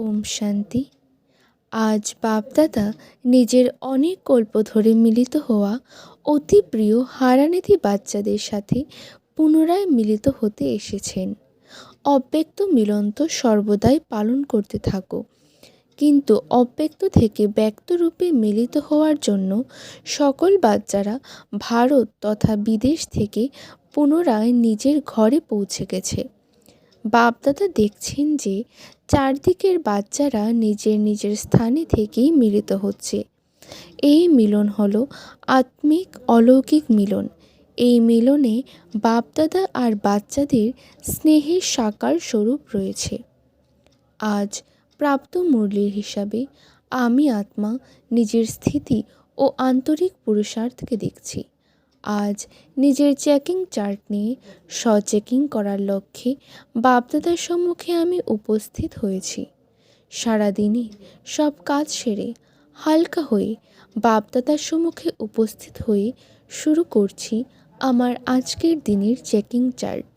ওম শান্তি। আজ বাপদাদা নিজের অনেক গল্প ধরে মিলিত হওয়া অতি প্রিয় হারানিধি বাচ্চাদের সাথে পুনরায় মিলিত হতে এসেছেন। অব্যক্ত মিলন তো সর্বদাই পালন করতে থাকো। কিন্তু অব্যক্ত থেকে ব্যক্ত রূপে মিলিত হওয়ার জন্য সকল বাচ্চারা ভারত তথা বিদেশ থেকে পুনরায় নিজের ঘরে পৌঁছে গেছে। বাপদাদা দেখছেন যে চারদিকের বাচ্চারা নিজের নিজের স্থানে থেকেই মিলিত হচ্ছে। এই মিলন হলো আত্মিক অলৌকিক মিলন। এই মিলনে বাপদাদা আর বাচ্চাদের স্নেহের সাকার স্বরূপ রয়েছে। আজ প্রাপ্ত মুরলির হিসাবে আমি আত্মা নিজের স্থিতি ও আন্তরিক পুরুষার্থকে দেখছি। আজ নিজের চেকিং চার্ট নিয়ে স্ব-চেকিং করার লক্ষ্যে বাপদাদার সম্মুখে আমি উপস্থিত হয়েছি। সারাদিনে সব কাজ সেরে হালকা হয়ে বাপদাদার সম্মুখে উপস্থিত হয়ে শুরু করছি আমার আজকের দিনের চেকিং চার্ট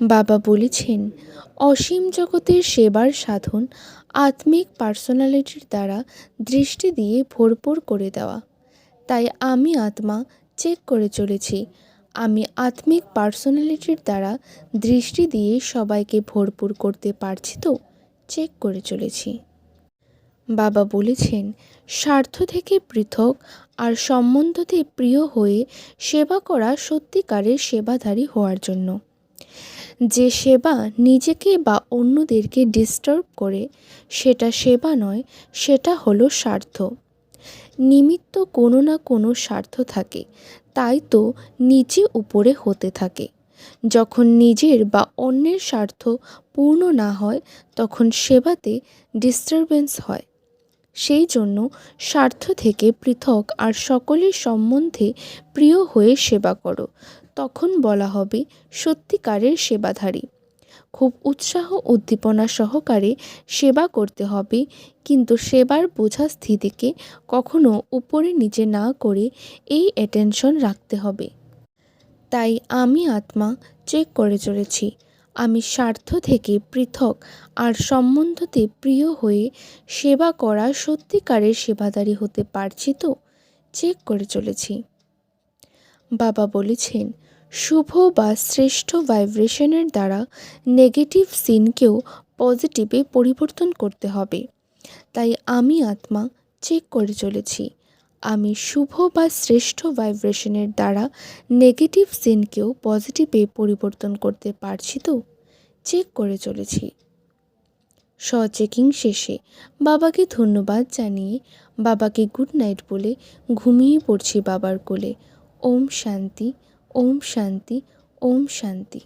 বাবা বলেছেন, অসীম জগতের সেবার সাধন আত্মিক পার্সোনালিটির দ্বারা দৃষ্টি দিয়ে ভরপুর করে দেওয়া। তাই আমি আত্মা চেক করে চলেছি। আমি আত্মিক পার্সোনালিটির দ্বারা দৃষ্টি দিয়ে সবাইকে ভরপুর করতে পারছি তো, চেক করে চলেছি। বাবা বলেছেন, স্বার্থ থেকে পৃথক আর সম্বন্ধতে প্রিয় হয়ে সেবা করা সত্যিকারের সেবাধারী হওয়ার জন্য। যে সেবা নিজেকে বা অন্যদেরকে ডিস্টার্ব করে, সেটা সেবা নয়, সেটা হলো স্বার্থ। নিমিত্ত কোনো না কোনো স্বার্থ থাকে, তাই তো নিচে উপরে হতে থাকে। যখন নিজের বা অন্যের স্বার্থ পূর্ণ না হয়, তখন সেবাতে ডিস্টারবেন্স হয়। সেই জন্য স্বার্থ থেকে পৃথক আর সকলের সম্বন্ধে প্রিয় হয়ে সেবা করো। তখন বলা হবে, সত্যিকারের সেবাধারী। খুব উৎসাহ উদ্দীপনা সহকারে সেবা করতে হবে। কিন্তু সেবার বোঝা স্থিতিকে কখনো উপরে নিচে না করে এই অ্যাটেনশন রাখতে হবে। তাই আমি আত্মা চেক করে চলেছি। আমি স্বার্থ থেকে পৃথক আর সম্বন্ধতে প্রিয় হয়ে সেবা করা সত্যিকারের সেবাদারি হতে পারছি তো? চেক করে চলেছি। বাবা বলেছেন শুভ বা শ্রেষ্ঠ ভাইব্রেশনের দ্বারা নেগেটিভ সিনকেও পজিটিভে পরিবর্তন করতে হবে। তাই আমি আত্মা চেক করে চলেছি। আমি শুভ বা শ্রেষ্ঠ ভাইব্রেশনের দ্বারা নেগেটিভ সিনকেও পজিটিভে পরিবর্তন করতে পারছি তো? চেক করে চলেছি। চেকিং শেষে বাবাকে ধন্যবাদ জানিয়ে বাবাকে গুড নাইট বলে ঘুমিয়ে পড়ছি বাবার কোলে। ওম শান্তি ওম শান্তি ওম শান্তি